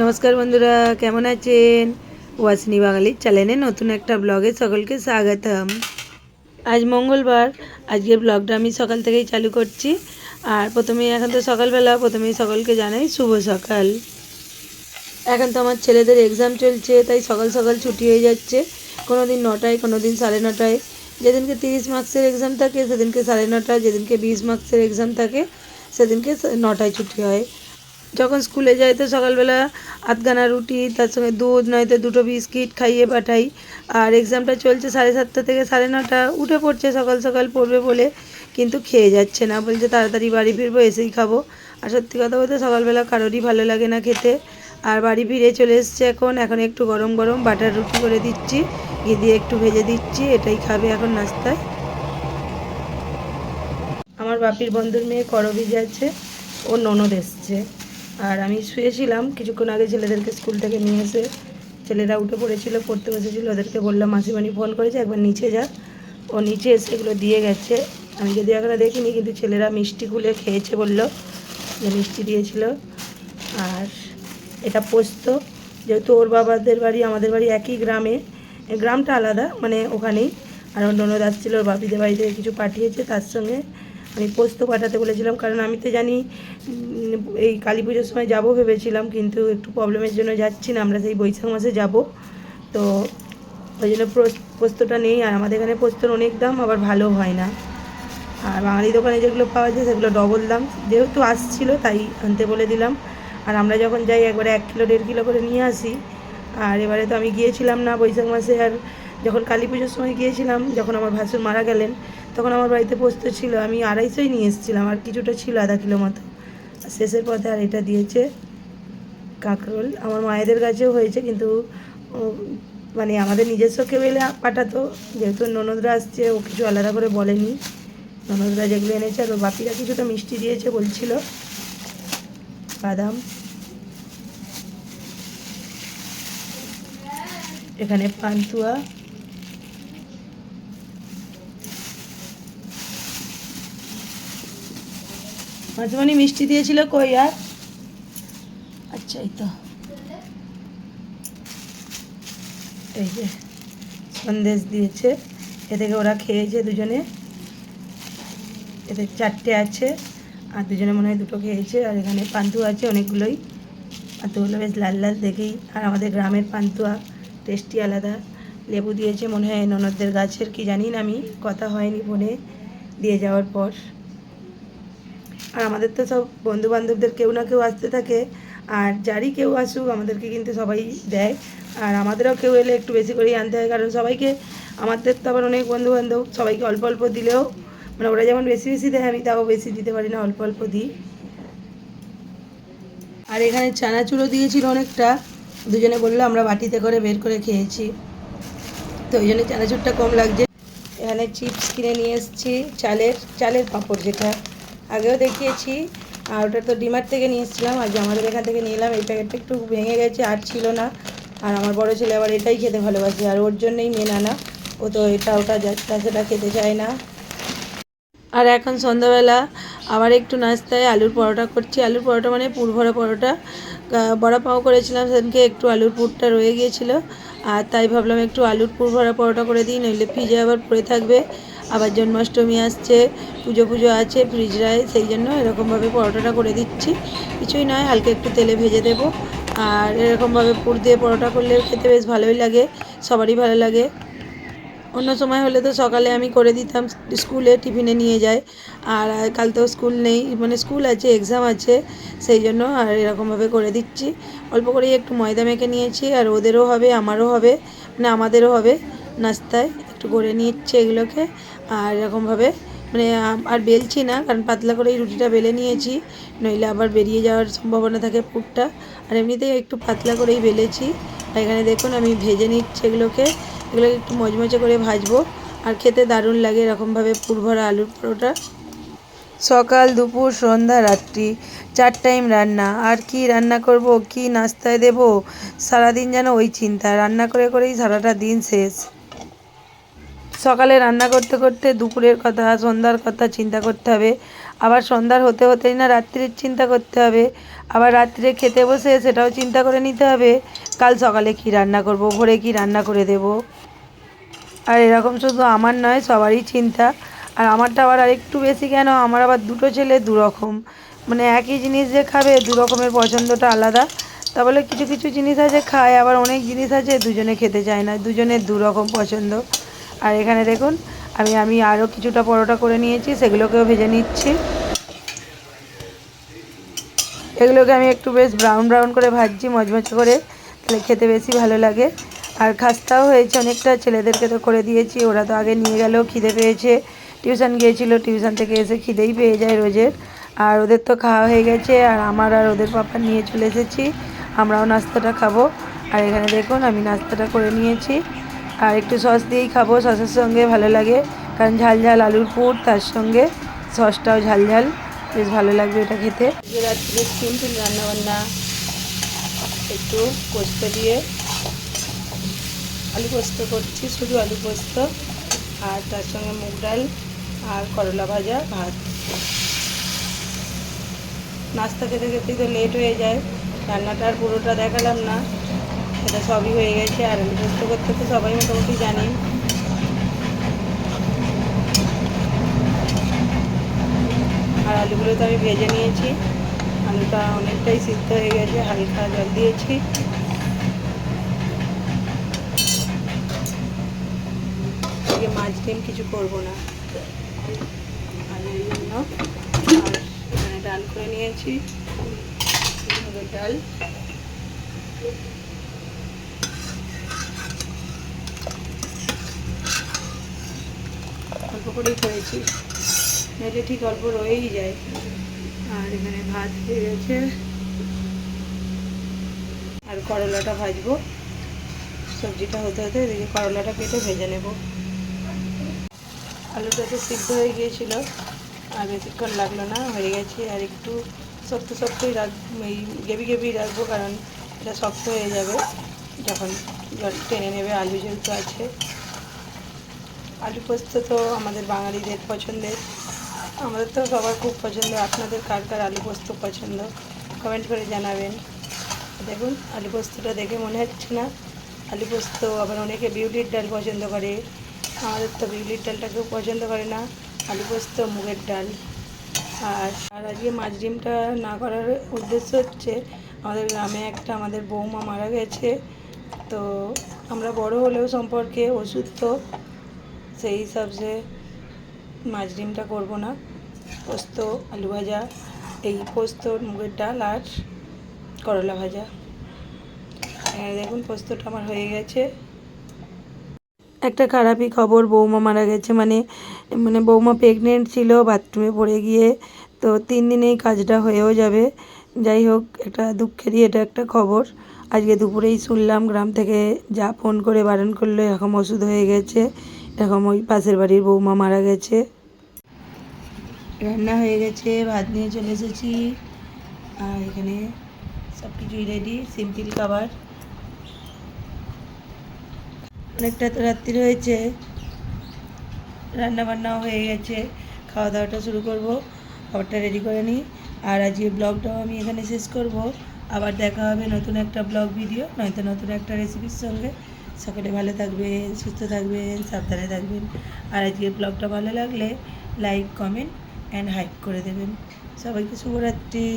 নমস্কার বন্ধুরা, কেমন আছেন? ওয়াসিনী বাঙালির চ্যানেলে নতুন একটা ব্লগে সকলকে স্বাগতম। আজ মঙ্গলবার, আজকের ব্লগটা আমি সকাল থেকেই চালু করছি। আর প্রথমেই, এখন তো সকালবেলা, প্রথমেই সকলকে জানাই শুভ সকাল। এখন তো আমার ছেলেদের এক্সাম চলছে, তাই সকাল সকাল ছুটি হয়ে যাচ্ছে। কোনো দিন নটায় কোনো দিন সাড়ে নটায়। যেদিনকে তিরিশ মার্কসের এক্সাম থাকে, সেদিনকে সাড়ে নটা, যেদিনকে বিশ মার্কসের এক্সাম থাকে, সেদিনকে নটায় ছুটি হয়। যখন স্কুলে যাই তো সকালবেলা আধগানা রুটি, তার সঙ্গে দুধ, নয়তো দুটো বিস্কিট খাইয়ে পাঠাই। আর এক্সামটা চলছে সাড়ে সাতটা থেকে সাড়ে নটা, উঠে পড়ছে সকাল সকাল পড়বে বলে, কিন্তু খেয়ে যাচ্ছে না। বলছে তাড়াতাড়ি বাড়ি ফিরবো, এসেই খাব। আর সত্যি কথা বলতে সকালবেলা কারোরই ভালো লাগে না খেতে। আর বাড়ি ফিরে চলে এসছে এখন। এখন একটু গরম গরম বাটার রুটি করে দিচ্ছি, ঘি দিয়ে একটু ভেজে দিচ্ছি, এটাই খাবে এখন নাস্তায়। আমার বাপির বন্ধুর মেয়ে করবি যাচ্ছে ও ননদ এসছে। আর আমি শুয়েছিলাম কিছুক্ষণ আগে ছেলেদেরকে স্কুল থেকে নিয়ে এসে। ছেলেরা উঠে পড়েছিল, পড়তে বসেছিল, ওদেরকে বললাম মাসিমানি ফোন করেছে, একবার নিচে যা। ও নিচে এসে এগুলো দিয়ে গেছে। আমি যদি এখনও দেখিনি, কিন্তু ছেলেরা মিষ্টি খুলে খেয়েছে বলল, যে মিষ্টি দিয়েছিল। আর এটা পোস্ত, যেহেতু ওর বাবাদের বাড়ি, আমাদের বাড়ি একই গ্রামে, গ্রামটা আলাদা মানে ওখানেই। আর ওর ননদ ছিল, ওর বাপিদের বাড়ি থেকে কিছু পাঠিয়েছে তার সঙ্গে। আমি পোস্ত পাঠাতে বলেছিলাম, কারণ আমি তো জানি এই কালী পুজোর সময় যাব ভেবেছিলাম, কিন্তু একটু প্রবলেমের জন্য যাচ্ছি না, আমরা সেই বৈশাখ মাসে যাব। তো ওই জন্য পোস- পোস্তটা নেই, আর আমাদের এখানে পোস্তর অনেক দাম, আবার ভালো হয় না। আর বাঙালি দোকানে যেগুলো পাওয়া যায়, সেগুলো ডবল দাম। যেহেতু আসছিল, তাই আনতে বলে দিলাম। আর আমরা যখন যাই, একবারে এক কিলো, দেড় কিলো করে নিয়ে আসি। আর এবারে তো আমি গিয়েছিলাম না বৈশাখ মাসে, আর যখন কালী পুজোর সময় গিয়েছিলাম, যখন আমার ভাসুর মারা গেলেন তখন আমার বাড়িতে পোস্ত ছিল, আমি আড়াইশোই নিয়ে এসেছিলাম, আর কিছুটা ছিল আধা কিলো মতো। শেষের পথে আর এটা দিয়েছে কাঁকরোল। আমার মায়েদের কাছেও হয়েছে, কিন্তু মানে আমাদের নিজস্ব কেউ এলে পাঠাতো, যেহেতু ননদরা আসছে, ও কিছু আলাদা করে বলেনি। ননদরা যেগুলো এনেছে, আর বাপিরা কিছুটা মিষ্টি দিয়েছে বলছিল। বাদাম। এখানে পান্তুয়া। মাঝমানি মিষ্টি দিয়েছিল কই আর? আচ্ছা এই তো। এই যে, সন্দেশ দিয়েছে। এ থেকে ওরা খেয়েছে দুজনে। এতে চারটে আছে, আর দুজনে মনে হয় দুটো খেয়েছে। আর এখানে পান্তুয়া আছে অনেকগুলোই। আর পান্তুগুলো বেশ লাল লাল দেখেই। আর আমাদের গ্রামের পান্তুয়া টেস্টি আলাদা। লেবু দিয়েছে মনে হয় ননদদের গাছের, কি জানি না আমি। কথা হয়নি ফোনে দিয়ে যাওয়ার পর। আর আমাদের তো সব বন্ধু বান্ধবদের কেউ না কেউ আসতে থাকে, আর যারই কেউ আসুক আমাদেরকে কিন্তু সবাই দেয়। আর আমাদেরও কেউ এলে একটু বেশি করেই আনতে হয়, কারণ সবাইকে, আমাদের তো আবার অনেক বন্ধু বান্ধব সবাইকে অল্প অল্প দিলেও মানে ওরা যেমন বেশি বেশি দেয়, আমি তাও বেশি দিতে পারি না, অল্প অল্প দিই। আর এখানে চানাচুরও দিয়েছিল অনেকটা, দুজনে বলল আমরা বাটিতে করে বের করে খেয়েছি। তো ওই জন্য চানাচুরটা কম লাগছে। এখানে চিপস কিনে নিয়ে এসেছি, চালের চালের পাঁপড় যেটা। আগেও দেখিয়েছি, আর ওটা তো ডিমার্ট থেকে নিয়ে এসেছিলাম আমাদের এখান থেকে নিয়ে এলাম, এই প্যাকেটটা একটু ভেঙে গেছে, আর ছিল না। আর আমার বড় ছেলে আবার এটাই খেতে ভালোবাসে, আর ওর জন্যই মেন আনা। ও তো এটা, ওটা যাচ্ছে সেটা খেতে চায় না। আর এখন সন্ধ্যাবেলা আবার একটু নাস্তায় আলুর পরোটা করছি। আলুর পরোটা মানে পুর ভরা পরোটা। বড়া পাও করেছিলাম, সেদিনকে একটু আলুর পুরটা রয়ে গিয়েছিল। আর তাই ভাবলাম একটু আলুর পুর ভরা পরোটা করে দিই, নইলে ফ্রিজে আবার পড়ে থাকবে। আবার জন্মাষ্টমী আসছে, পুজো পুজো আছে ফ্রিজরায় সেই জন্য এরকমভাবে পরোটাটা করে দিচ্ছি। কিছুই নয়, হালকা একটু তেলে ভেজে দেবো। আর এরকমভাবে পুর দিয়ে পরোটা করলে খেতে বেশ ভালোই লাগে, সবারই ভালো লাগে। অন্য সময় হলে তো সকালে আমি করে দিতাম, স্কুলে টিফিনে নিয়ে যায়। আর কাল তো স্কুল নেই মানে স্কুল আছে এক্সাম আছে, সেই জন্য আর এরকমভাবে করে দিচ্ছি। অল্প করেই একটু ময়দা মেখে নিয়েছি, আর ওদেরও হবে, আমারও হবে মানে আমাদেরও হবে নাস্তায়, একটু করে নিচ্ছি এগুলোকে। আর এরকমভাবে মানে আর বেলছি না, কারণ পাতলা করে এই রুটিটা বেলে নিয়েছি, নইলে আবার বেরিয়ে যাওয়ার সম্ভাবনা থাকে পুরটা। আর এমনিতেই একটু পাতলা করেই বেলেছি। আর এখানে দেখুন, আমি ভেজে নিচ্ছি এগুলোকে এগুলোকে একটু মচমচে করে ভাজবো। আর খেতে দারুণ লাগে এরকমভাবে পুর ভরা আলুর পরোটা। সকাল, দুপুর, সন্ধ্যা, রাত্রি, চার টাইম রান্না। আর কি রান্না করব, কি নাস্তায় দেব, সারাদিন যেন ওই চিন্তা। রান্না করে করেই সারাটা দিন শেষ। সকালে রান্না করতে করতে দুপুরের কথা, সন্ধ্যার কথা চিন্তা করতে হবে। আবার সন্ধ্যার হতে হতেই না রাত্রির চিন্তা করতে হবে। আবার রাত্রে খেতে বসে সেটাও চিন্তা করে নিতে হবে। কাল সকালে কি রান্না করব, ভোরে কি রান্না করে দেব? আর এরকম শুধু আমার নয়, সবারই চিন্তা। আর আমারটা আবার আরেকটু বেশি কেন? আমার আবার দুটো ছেলে দুরকম। মানে একই জিনিস যে খাবে দু রকমের পছন্দটা আলাদা। তা বলে কিছু কিছু জিনিস আছে খায়, আবার অনেক জিনিস আছে দুজনে খেতে চায় না। দুজনের দু রকম পছন্দ। আর এখানে দেখুন, আমি আমি আরও কিছুটা পরোটা করে নিয়েছি, সেগুলোকেও ভেজে নিচ্ছি। এগুলোকে আমি একটু বেশ ব্রাউন ব্রাউন করে ভাজছি মচমচে করে, তাহলে খেতে বেশি ভালো লাগে। আর খাস্তাও হয়েছে অনেকটা, ছেলেদেরকে তো করে দিয়েছি, ওরা তো আগে নিয়ে গেলেও খিদে পেয়েছে। টিউশন গিয়েছিল, টিউশন থেকে এসে খিদেই পেয়ে যায় রোজের। আর ওদের তো খাওয়া হয়ে গেছে, আর আমার আর ওদের পাপা নিয়ে চলে এসেছি, আমরাও নাস্তাটা খাব। আর এখানে দেখুন, আমি নাস্তাটা করে নিয়েছি। আর একটু সস দিয়েই খাব। সসের সঙ্গে ভালো লাগে। কারণ ঝাল ঝাল আলুর পুর, তার সঙ্গে সসটাও ঝাল ঝাল। বেশ ভালো লাগবে এটা খেতে। রাত্রে সিম্পল রান্নাবান্না। একটু পোস্ত দিয়ে আলু পোস্ত করছি, শুধু আলু পোস্ত। আর তার সঙ্গে মুগ ডাল আর করলা ভাজা ভাত। নাস্তা খেতে খেতেই তো লেট হয়ে যায়। রান্নাটা আর পুরোটা দেখালাম না। এটা সবই হয়ে গেছে আর আলু পোস্ত করতে তো সবাই মোটামুটি জানি আর আলুগুলো তো আমি ভেজে নিয়েছি। আলুটা অনেকটাই সিদ্ধ হয়ে গেছে, হালকা জল দিয়েছি। মাছ ডিম কিছু করব না। ডাল করে নিয়েছি। ডাল। করেই করেছি। নাহলে ঠিক অল্প রয়েই যায়। আর এখানে ভাত হয়ে গেছে। আর করলাটা ভাজবো। সবজিটা হতে হতে এদিকে করলাটা কেটে ভেজে নেব। আলুটা তো সিদ্ধ হয়ে গিয়েছিল। আর বেশিক্ষণ লাগল না, হয়ে গেছে। আর একটু শক্ত শক্তই রাখ, এই গেবি গেবি রাখব, কারণ এটা শক্ত হয়ে যাবে। যখন জল টেনে নেবে, আলু যেহেতু আছে। আলু পোস্ত তো আমাদের বাঙালিদের পছন্দের। আমাদের তো সবার খুব পছন্দ। আপনাদের কার কার আলু পোস্ত পছন্দ? কমেন্ট করে জানাবেন। দেখুন, আলু পোস্তটা দেখে মনে হচ্ছে না। আলু পোস্ত আবার অনেকে বিউলির ডাল পছন্দ করে। আমাদের তো বিউলির ডালটা কেউ পছন্দ করে না। আলু পোস্ত, মুগের ডাল। আর আর আজকে মাছ ডিমটা না করার উদ্দেশ্য হচ্ছে, আমাদের গ্রামে একটা আমাদের বৌমা মারা গেছে। তো আমরা বড় হলেও সম্পর্কে ওষুধ তো সেই হিসাবে মাছ ডিমটা করব না, পোস্ত, আলু ভাজা, এই পোস্ত, মুগের ডাল আর করলা ভাজা। এখানে দেখুন পোস্তটা আমার হয়ে গেছে। একটা খারাপই খবর, বৌমা মারা গেছে মানে মানে বৌমা প্রেগনেন্ট ছিল বাথরুমে পড়ে গিয়ে, তো তিন দিনেই কাজটা হয়েও যাবে। যাই হোক, একটা দুঃখেরই এটা একটা খবর। আজকে দুপুরেই শুনলাম, গ্রাম থেকে যা ফোন করে বারণ করল, এরকম ওষুধ হয়ে গেছে। এরকম ওই পাশের বাড়ির বৌমা মারা গেছে। রান্না হয়ে গেছে, ভাত নিয়ে চলে এসেছি। আর এখানে সব কিছুই রেডি সিম্পল খাবার। অনেকটা তো রাত্রি হয়েছে। রান্না বান্নাও হয়ে গেছে। খাওয়া দাওয়াটা শুরু করব, খাবারটা রেডি করে নিই। আর আজকে ব্লগটাও আমি এখানে শেষ করব। আবার দেখা হবে নতুন একটা ব্লগ ভিডিও নয়তো নতুন একটা রেসিপির সঙ্গে। সকলে ভালো থাকবেন, সুস্থ থাকবেন, সাবধানে থাকবেন। আর আজকে ব্লগটা ভালো লাগলে লাইক কমেন্ট অ্যান্ড হাইক করে দেবেন। সবাইকে শুভরাত্রি।